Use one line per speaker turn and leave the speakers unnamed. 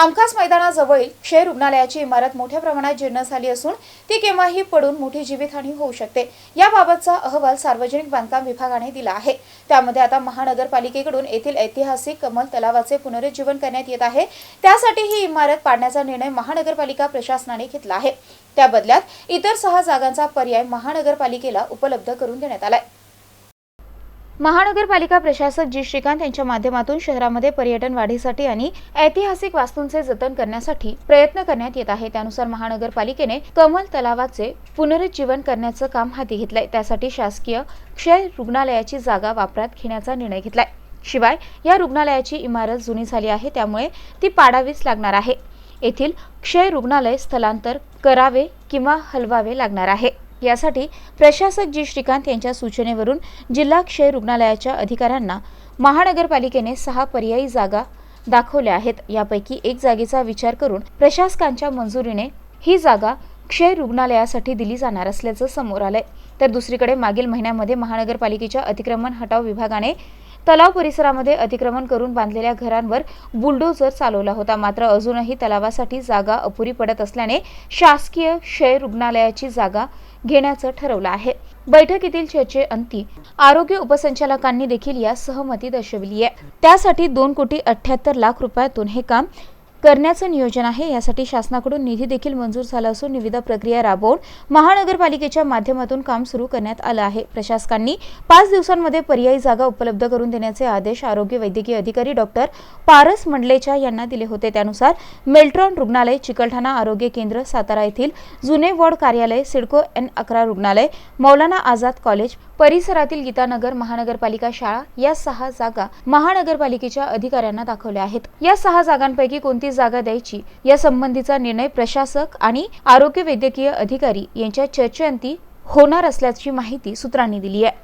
आमखास मैदानाजवळील क्षय रुग्णालयाची इमारत मोठ्या प्रमाणात जीर्ण झाली असून ती केव्हाही पडून मोठी जीवितहानी होऊ शकते. याबाबतचा अहवाल सार्वजनिक बांधकाम विभागाने दिला आहे. त्यामध्ये आता महानगरपालिकेकडून येथील ऐतिहासिक कमल तलावाचे पुनरुज्जीवन करण्यात येत आहे. त्यासाठी ही इमारत पाडण्याचा निर्णय महानगरपालिका प्रशासनाने घेतला आहे. त्या बदल्यात इतर सहा जागांचा पर्याय महानगरपालिकेला उपलब्ध करून देण्यात आलाय. महानगरपालिका प्रशासक जी श्रीकांत यांच्या माध्यमातून शहरामध्ये पर्यटन वाढीसाठी आणि ऐतिहासिक वास्तूंचे जतन करण्यासाठी प्रयत्न करण्यात येत आहे. त्यानुसार महानगरपालिकेने कमल तलावाचे पुनरुज्जीवन करण्याचं काम हाती घेतलंय. त्यासाठी शासकीय क्षय रुग्णालयाची जागा वापरात घेण्याचा निर्णय घेतलाय. शिवाय या रुग्णालयाची इमारत जुनी झाली आहे त्यामुळे ती पाडावीच लागणार आहे. येथील क्षय रुग्णालय स्थलांतर करावे किंवा हलवावे लागणार आहे. यासाठी प्रशासक जी श्रीकांत यांच्या सूचनेवरून जिल्हा क्षय रुग्णालयाच्या अधिकाऱ्यांना महानगरपालिकेने सहा पर्यायी जागा दाखवल्या आहेत. यापैकी एक जागेचा विचार करून प्रशासकांच्या मंजुरीने ही जागा क्षय रुग्णालयासाठी दिली जाणार असल्याचं समोर आलंय. तर दुसरीकडे मागील महिन्यामध्ये महानगरपालिकेच्या अतिक्रमण हटाव विभागाने तलाव परिसरामध्ये अतिक्रमण करून बांधलेल्या घरांवर बुलडोझर चालवला होता. मात्र अजूनही तलावासाठी जागा अपुरी पडत असल्याने शासकीय क्षय रुग्णालयाची जागा घेण्याचं ठरवलं आहे. बैठकीतील चर्चेअंती आरोग्य उपसंचालकांनी देखील या सहमती दर्शविली आहे. त्यासाठी दोन कोटी अठ्याहत्तर लाख रुपयातून हे काम करण्याचं नियोजन आहे. यासाठी शासनाकडून निधी देखील मंजूर झाला असून निविदा प्रक्रिया राबवून महानगरपालिकेच्या माध्यमातून काम सुरू करण्यात आलं आहे. प्रशासकांनी पाच दिवसांमध्ये पर्यायी जागा उपलब्ध करून देण्याचे आदेश आरोग्य वैद्यकीय अधिकारी डॉक्टर पारस मंडलेचा यांना दिले होते. त्यानुसार मेल्ट्रॉन रुग्णालय चिकलठाणा आरोग्य केंद्र सातारा येथील जुने वॉर्ड कार्यालय सिडको एन अकरा रुग्णालय मौलाना आझाद कॉलेज परिसरातील गीतानगर महानगरपालिका शाळा या सहा जागा महानगरपालिकेच्या अधिकाऱ्यांना दाखवल्या आहेत. या सहा जागांपैकी कोणती जागा द्यायची. या संबंधीचा निर्णय प्रशासक आणि आरोग्य वैद्यकीय अधिकारी यांच्या चर्चेअंती होणार असल्याची माहिती सूत्रांनी दिली आहे.